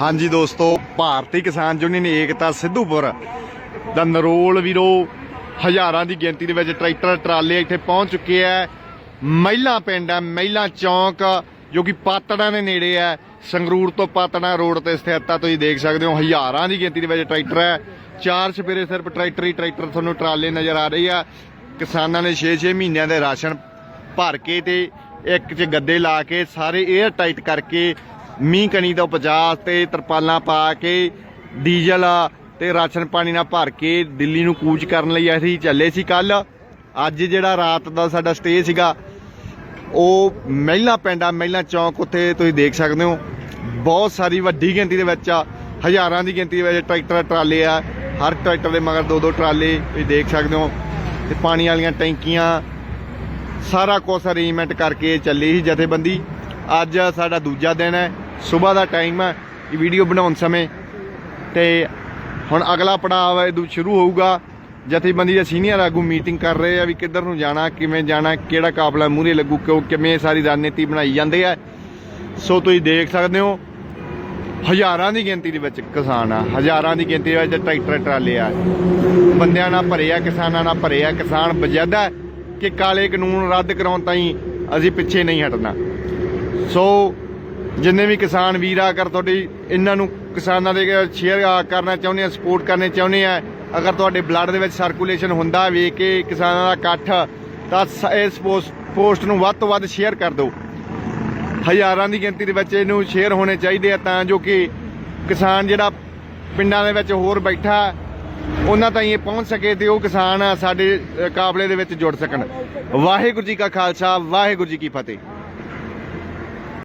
ਹਾਂਜੀ ਦੋਸਤੋ, ਭਾਰਤੀ ਕਿਸਾਨ ਯੂਨੀਅਨ ਏਕਤਾ ਸਿੱਧੂਪੁਰ ਦਾ ਨਰੋਲ ਵੀਰੋ, ਹਜ਼ਾਰਾਂ ਦੀ ਗਿਣਤੀ ਦੇ ਵਿੱਚ ਟਰੈਕਟਰ, ਟਰਾਲੇ ਇੱਥੇ ਪਹੁੰਚ ਚੁੱਕੇ ਆ। ਮਹਿਲਾ ਪਿੰਡ ਹੈ ਮਹਿਲਾ ਚੌਂਕ, ਜੋ ਕਿ ਪਾਤੜਾਂ ਦੇ ਨੇੜੇ ਹੈ ਸੰਗਰੂਰ ਤੋਂ ਪਾਤੜਾਂ ਰੋਡ ਤੇ ਸਥਿਤ ਆ, ਤੁਸੀਂ ਦੇਖ ਸਕਦੇ ਹੋ, ਹਜ਼ਾਰਾਂ ਦੀ ਗਿਣਤੀ ਦੇ ਵਿੱਚ ਟਰੈਕਟਰ ਹੈ ਚਾਰ ਸਪੇਰੇ ਸਿਰਫ ਟਰੈਕਟਰ ਹੀ ਟਰੈਕਟਰ ਤੁਹਾਨੂੰ ਟਰਾਲੇ ਨਜ਼ਰ ਆ ਰਹੀ ਆ। ਕਿਸਾਨਾਂ ਨੇ 6-6 ਮਹੀਨਿਆਂ ਦੇ ਰਾਸ਼ਨ ਭਰ ਕੇ ਤੇ ਇੱਕ ਚ ਗੱਦੇ ਲਾ ਕੇ, ਸਾਰੇ 에ਅਰ ਟਾਈਟ ਕਰਕੇ ਮੀਂਹ ਕਣੀ ਤੋਂ ਬਚਾਅ ਤੇ ਤਰਪਾਲਾਂ ਪਾ ਕੇ, ਡੀਜ਼ਲ ਤੇ ਰਾਸ਼ਨ ਪਾਣੀ ਨਾਲ ਭਰ ਕੇ ਦਿੱਲੀ ਨੂੰ ਕੂਚ ਕਰਨ ਲਈ ਅਸੀਂ ਚੱਲੇ ਸੀ ਕੱਲ। ਅੱਜ ਜਿਹੜਾ ਰਾਤ ਦਾ ਸਾਡਾ ਸਟੇ ਸੀਗਾ, ਉਹ ਮਹਿਲਾ ਪਿੰਡ ਆ, ਮਹਿਲਾ ਚੌਂਕ, ਉੱਥੇ ਤੁਸੀਂ ਦੇਖ ਸਕਦੇ ਹੋ। ਬਹੁਤ ਸਾਰੀ ਵੱਡੀ ਗਿਣਤੀ ਦੇ ਵਿੱਚ ਆ, ਹਜ਼ਾਰਾਂ ਦੀ ਗਿਣਤੀ ਦੇ ਵਿੱਚ ਟਰੈਕਟਰ, ਟਰਾਲੇ ਆ। ਹਰ ਟਰੈਕਟਰ ਦੇ ਮਗਰ ਦੋ ਦੋ ਟਰਾਲੇ ਤੁਸੀਂ ਦੇਖ ਸਕਦੇ ਹੋ। ਤੇ ਪਾਣੀ ਵਾਲੀਆਂ ਟੈਂਕੀਆਂ, ਸਾਰਾ ਕੁਝ ਅਰੇਂਜਮੈਂਟ ਕਰਕੇ ਚੱਲੀ ਸੀ ਜਥੇਬੰਦੀ। ਅੱਜ ਸਾਡਾ ਦੂਜਾ ਦਿਨ ਹੈ। ਸਵੇਰ ਦਾ ਟਾਈਮ ਹੈ, ਇਹ ਵੀਡੀਓ ਬਣਾਉਣ ਸਮੇਂ। ਤੇ ਹੁਣ ਅਗਲਾ ਪੜਾਅ ਹੈ ਸ਼ੁਰੂ ਹੋਊਗਾ। ਜਥੇਬੰਦੀ ਦੇ ਸੀਨੀਅਰ ਆਗੂ ਮੀਟਿੰਗ ਕਰ ਰਹੇ ਆ ਵੀ ਕਿੱਧਰ ਨੂੰ ਜਾਣਾ, ਕਿਵੇਂ ਜਾਣਾ, ਕਿਹੜਾ ਕਾਫਲਾ ਮੂਹਰੇ ਲੱਗੂ, ਕਿਉਂ, ਕਿਵੇਂ ਸਾਰੀ ਰਣਨੀਤੀ ਬਣਾਈ ਜਾਂਦੇ ਆ ਸੋ ਤੁਸੀਂ ਦੇਖ ਸਕਦੇ ਹੋ, ਹਜ਼ਾਰਾਂ ਦੀ ਗਿਣਤੀ ਦੇ ਵਿੱਚ ਕਿਸਾਨ ਆ, ਹਜ਼ਾਰਾਂ ਦੀ ਗਿਣਤੀ ਦੇ ਵਿੱਚ ਟਰੈਕਟਰ, ਟਰਾਲੇ ਆ। ਬੰਦਿਆਂ ਨਾਲ ਭਰੇ ਆ, ਕਿਸਾਨਾਂ ਨਾਲ ਭਰੇ ਆ, ਕਿਸਾਨ ਬਜਦਾ ਕਿ ਕਾਲੇ ਕਾਨੂੰਨ ਰੱਦ ਕਰਾਉਣ ਤਾਈਂ ਅਸੀਂ ਪਿੱਛੇ ਨਹੀਂ ਹਟਣਾ। ਸੋ ਜਿੰਨੇ ਵੀ ਕਿਸਾਨ ਵੀਰ ਆ ਕਰ ਤੁਹਾਡੀ ਇਹਨਾਂ ਨੂੰ ਕਿਸਾਨਾਂ ਦੇ ਸ਼ੇਅਰ ਕਰਨਾ ਚਾਹੁੰਦੇ ਆ ਸਪੋਰਟ ਕਰਨੇ ਚਾਹੁੰਦੇ ਆ, ਅਗਰ ਤੁਹਾਡੇ ਬਲੱਡ ਦੇ ਵਿੱਚ ਸਰਕੂਲੇਸ਼ਨ ਹੁੰਦਾ ਵੇਖ ਕੇ ਕਿਸਾਨਾਂ ਦਾ ਇਕੱਠ, ਤਾਂ ਸ- ਇਸ ਪੋਸਟ ਪੋਸਟ ਨੂੰ ਵੱਧ ਤੋਂ ਵੱਧ ਸ਼ੇਅਰ ਕਰ ਦਿਓ। ਹਜ਼ਾਰਾਂ ਦੀ ਗਿਣਤੀ ਦੇ ਵਿੱਚ ਇਹਨੂੰ ਸ਼ੇਅਰ ਹੋਣੇ ਚਾਹੀਦੇ ਆ, ਤਾਂ ਜੋ ਕਿ ਕਿਸਾਨ ਜਿਹੜਾ ਪਿੰਡਾਂ ਦੇ ਵਿੱਚ ਹੋਰ ਬੈਠਾ, ਉਹਨਾਂ ਤਾਈਂ ਇਹ ਪਹੁੰਚ ਸਕੇ ਤੇ ਉਹ ਕਿਸਾਨ ਸਾਡੇ ਕਾਬਲੇ ਦੇ ਵਿੱਚ ਜੁੜ ਸਕਣ। ਵਾਹਿਗੁਰੂ ਜੀ ਕਾ ਖਾਲਸਾ, ਵਾਹਿਗੁਰੂ ਜੀ ਕੀ ਫਤਿਹ।